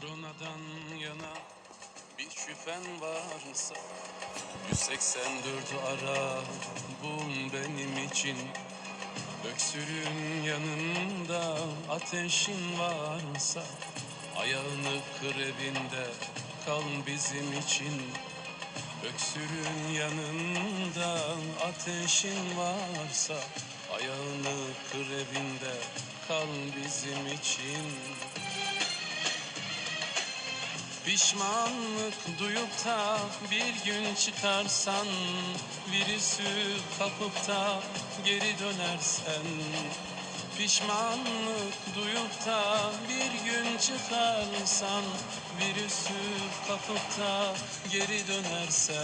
Adana'dan yana bir şüphen varsa 184'ü ara bul benim için. Öksürün yanında ateşin varsa Ayağını kır evinde kal bizim için. Öksürün yanında ateşin varsa Ayağını kır evinde kal bizim için Pişmanlık duyup da bir gün çıkarsan Virüsü kapıp da geri dönersen. Pişmanlık duyup da bir gün çıkarsan Virüsü kapıp da geri dönersen.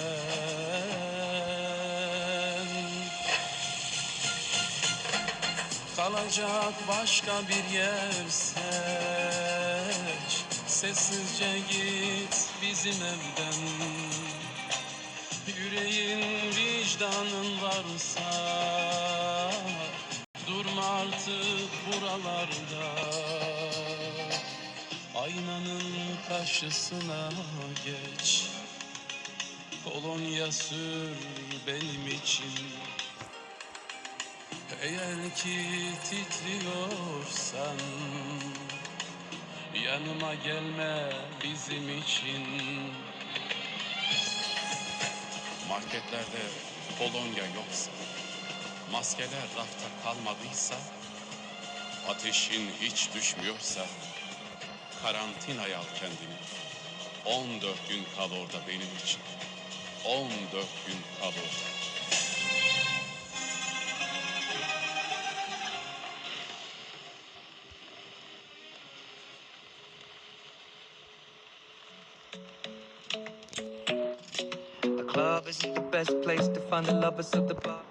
Kalacak başka bir yer seç Sessizce git bizim evden. Yüreğin vicdanın varsa Durma artık buralarda. Aynanın karşısına geç. Kolonya sür benim için. Eğer ki titriyorsan Yanıma gelme bizim için. Marketlerde kolonya yoksa Maskeler rafta kalmadıysa Ateşin hiç düşmüyorsa Karantinaya al kendini. 14 gün kal orada benim için. 14 gün kal orada The club isn't the best place to find the lovers of the bar.